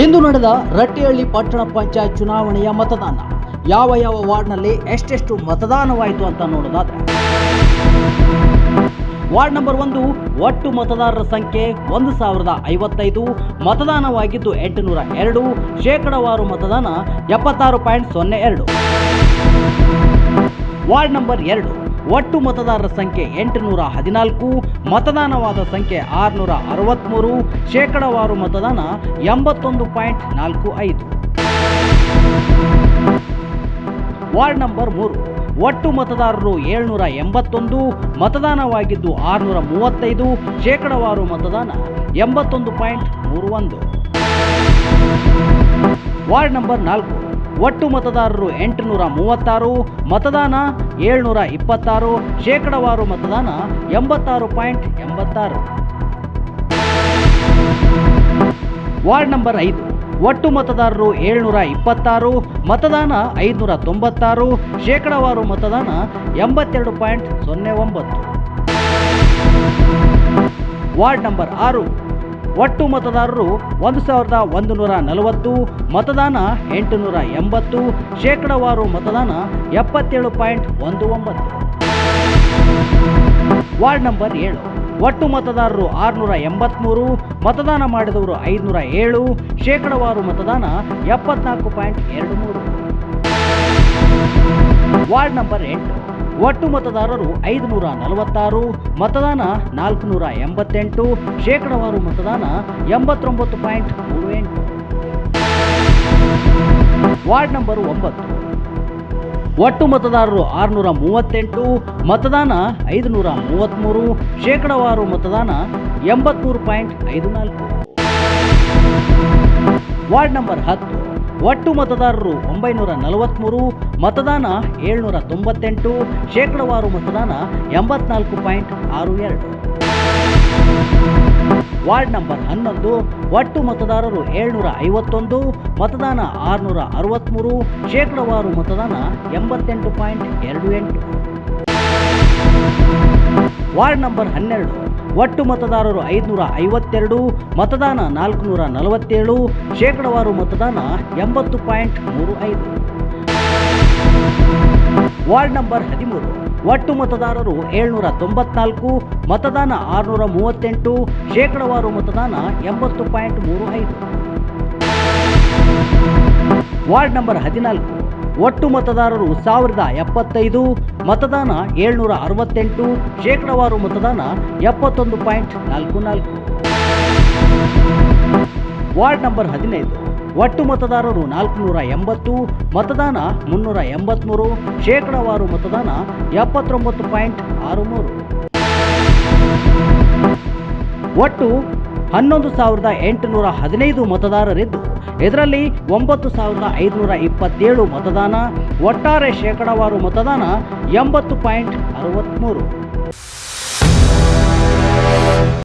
ಇಂದು ನಡೆದ ರಟ್ಟಿಹಳ್ಳಿ ಪಟ್ಟಣ ಪಂಚಾಯತ್ ಚುನಾವಣೆಯ ಮತದಾನ. ಯಾವ ಯಾವ ವಾರ್ಡ್ನಲ್ಲಿ ಎಷ್ಟೆಷ್ಟು ಮತದಾನವಾಯಿತು ಅಂತ ನೋಡೋದಾದ್ರೆ. ವಾರ್ಡ್ ನಂಬರ್ ಒಂದು, ಒಟ್ಟು ಮತದಾರರ ಸಂಖ್ಯೆ ಒಂದು ಸಾವಿರದ ಐವತ್ತೈದು, ಮತದಾನವಾಗಿದ್ದು ಎಂಟುನೂರ ಎರಡು, ಶೇಕಡವಾರು ಮತದಾನ ಎಪ್ಪತ್ತಾರು ಪಾಯಿಂಟ್ ಸೊನ್ನೆ ಎರಡು. ವಾರ್ಡ್ ನಂಬರ್ ಎರಡು ಒಟ್ಟು ಮತದಾರರ ಸಂಖ್ಯೆ ಎಂಟುನೂರ ಹದಿನಾಲ್ಕು, ಮತದಾನವಾದ ಸಂಖ್ಯೆ ಆರುನೂರ ಅರವತ್ತ್ಮೂರು ಶೇಕಡವಾರು ಮತದಾನ ಎಂಬತ್ತೊಂದು ಪಾಯಿಂಟ್ ನಾಲ್ಕು ಐದು. ವಾರ್ಡ್ ನಂಬರ್ ಮೂರು. ಒಟ್ಟು ಮತದಾರರು ಏಳ್ನೂರ ಎಂಬತ್ತೊಂದು, ಮತದಾನವಾಗಿದ್ದು ಆರುನೂರ ಮೂವತ್ತೈದು, ಶೇಕಡವಾರು ಮತದಾನ ಎಂಬತ್ತೊಂದು ಪಾಯಿಂಟ್ ಮೂರು ಒಂದು. ವಾರ್ಡ್ ನಂಬರ್ ನಾಲ್ಕು. ಒಟ್ಟು ಮತದಾರರು ಎಂಟುನೂರ ಮೂವತ್ತಾರು, ಮತದಾನ ಏಳ್ನೂರ ಇಪ್ಪತ್ತಾರು, ಶೇಕಡವಾರು ಮತದಾನ ಎಂಬತ್ತಾರು ಪಾಯಿಂಟ್ ಎಂಬತ್ತಾರು. ವಾರ್ಡ್ ನಂಬರ್ ಐದು. ಒಟ್ಟು ಮತದಾರರು ಏಳ್ನೂರ ಇಪ್ಪತ್ತಾರು, ಮತದಾನ ಐದುನೂರ ತೊಂಬತ್ತಾರು, ಶೇಕಡವಾರು ಮತದಾನ ಎಂಬತ್ತೆರಡು ಪಾಯಿಂಟ್ ಸೊನ್ನೆ ಒಂಬತ್ತು. ವಾರ್ಡ್ ನಂಬರ್ ಆರು. ಒಟ್ಟು ಮತದಾರರು ಒಂದು ಸಾವಿರದ ಒಂದು ನೂರ ನಲವತ್ತು, ಮತದಾನ ಎಂಟುನೂರ ಎಂಬತ್ತು, ಶೇಕಡವಾರು ಮತದಾನ ಎಪ್ಪತ್ತೇಳು ಪಾಯಿಂಟ್ ಒಂದು ಒಂಬತ್ತು. ವಾರ್ಡ್ ನಂಬರ್ ಏಳು. ಒಟ್ಟು ಮತದಾರರು ಆರುನೂರ ಎಂಬತ್ತ್ಮೂರು ಮತದಾನ ಮಾಡಿದವರು ಐದುನೂರ ಏಳು, ಶೇಕಡವಾರು ಮತದಾನ ಎಪ್ಪತ್ನಾಲ್ಕು ಪಾಯಿಂಟ್ ಎರಡು ಮೂರು. ವಾರ್ಡ್ ನಂಬರ್ ಎಂಟು. ಒಟ್ಟು ಮತದಾರರು ಐದುನೂರ ನಲವತ್ತಾರು, ಮತದಾನ ನಾಲ್ಕುನೂರ ಎಂಬತ್ತೆಂಟು, ಶೇಕಡವಾರು ಮತದಾನ ಎಂಬತ್ತೊಂಬತ್ತು ಪಾಯಿಂಟ್ ಮೂರು ಎಂಟು. ವಾರ್ಡ್ ನಂಬರ್ ಒಂಬತ್ತು. ಒಟ್ಟು ಮತದಾರರು ಆರುನೂರ ಮೂವತ್ತೆಂಟು, ಮತದಾನ ಐದುನೂರ ಮೂವತ್ತ್ಮೂರು ಶೇಕಡವಾರು ಮತದಾನ ಎಂಬತ್ಮೂರು ಪಾಯಿಂಟ್ ಐದು ನಾಲ್ಕು. ವಾರ್ಡ್ ನಂಬರ್ ಹತ್ತು. ಒಟ್ಟು ಮತದಾರರು ಒಂಬೈನೂರ ನಲವತ್ತ್ಮೂರು ಮತದಾನ ಏಳ್ನೂರ ತೊಂಬತ್ತೆಂಟು, ಶೇಕಡವಾರು ಮತದಾನ ಎಂಬತ್ನಾಲ್ಕು ಪಾಯಿಂಟ್ ಆರು ಎರಡು. ವಾರ್ಡ್ ನಂಬರ್ ಹನ್ನೊಂದು, ಒಟ್ಟು ಮತದಾರರು ಏಳ್ನೂರ ಐವತ್ತೊಂದು, ಮತದಾನ ಆರುನೂರ ಅರವತ್ತ್ಮೂರು ಶೇಕಡವಾರು ಮತದಾನ ಎಂಬತ್ತೆಂಟು ಪಾಯಿಂಟ್ ಎರಡು ಎಂಟು. ವಾರ್ಡ್ ನಂಬರ್ ಹನ್ನೆರಡು ಒಟ್ಟು ಮತದಾರರು ಐದುನೂರ ಐವತ್ತೆರಡು, ಮತದಾನ ನಾಲ್ಕುನೂರ ನಲವತ್ತೇಳು, ಶೇಕಡವಾರು ಮತದಾನ ಎಂಬತ್ತು ಪಾಯಿಂಟ್ ಮೂರು ಐದು. ವಾರ್ಡ್ ನಂಬರ್ ಹದಿಮೂರು, ಒಟ್ಟು ಮತದಾರರು ಏಳ್ನೂರ ತೊಂಬತ್ನಾಲ್ಕು, ಮತದಾನ ಆರುನೂರ ಮೂವತ್ತೆಂಟು, ಶೇಕಡವಾರು ಮತದಾನ ಎಂಬತ್ತು ಪಾಯಿಂಟ್ ಮೂರು ಐದು. ವಾರ್ಡ್ ನಂಬರ್ ಹದಿನಾಲ್ಕು ಒಟ್ಟು ಮತದಾರರು ಸಾವಿರದ ಎಪ್ಪತ್ತೈದು, ಮತದಾನ ಏಳ್ನೂರ ಅರವತ್ತೆಂಟು, ಶೇಕಡವಾರು ಮತದಾನ ಎಪ್ಪತ್ತೊಂದು ಪಾಯಿಂಟ್ ನಾಲ್ಕು ನಾಲ್ಕು. ವಾರ್ಡ್ ನಂಬರ್ ಹದಿನೈದು, ಒಟ್ಟು ಮತದಾರರು ನಾಲ್ಕುನೂರ ಎಂಬತ್ತು, ಮತದಾನ ಮುನ್ನೂರ ಎಂಬತ್ತ್ಮೂರು ಶೇಕಡವಾರು ಮತದಾನ ಎಪ್ಪತ್ತೊಂಬತ್ತು ಪಾಯಿಂಟ್ ಆರು ಮೂರು ಒಟ್ಟು ಹನ್ನೊಂದು ಸಾವಿರದ ಎಂಟುನೂರ ಹದಿನೈದು ಮತದಾರರಿದ್ದು, ಇದರಲ್ಲಿ ಒಂಬತ್ತು ಸಾವಿರದ ಐದುನೂರ ಇಪ್ಪತ್ತೇಳು ಮತದಾನ, ಒಟ್ಟಾರೆ ಶೇಕಡಾವಾರು ಮತದಾನ ಎಂಬತ್ತು ಪಾಯಿಂಟ್ ಅರವತ್ತ್ಮೂರು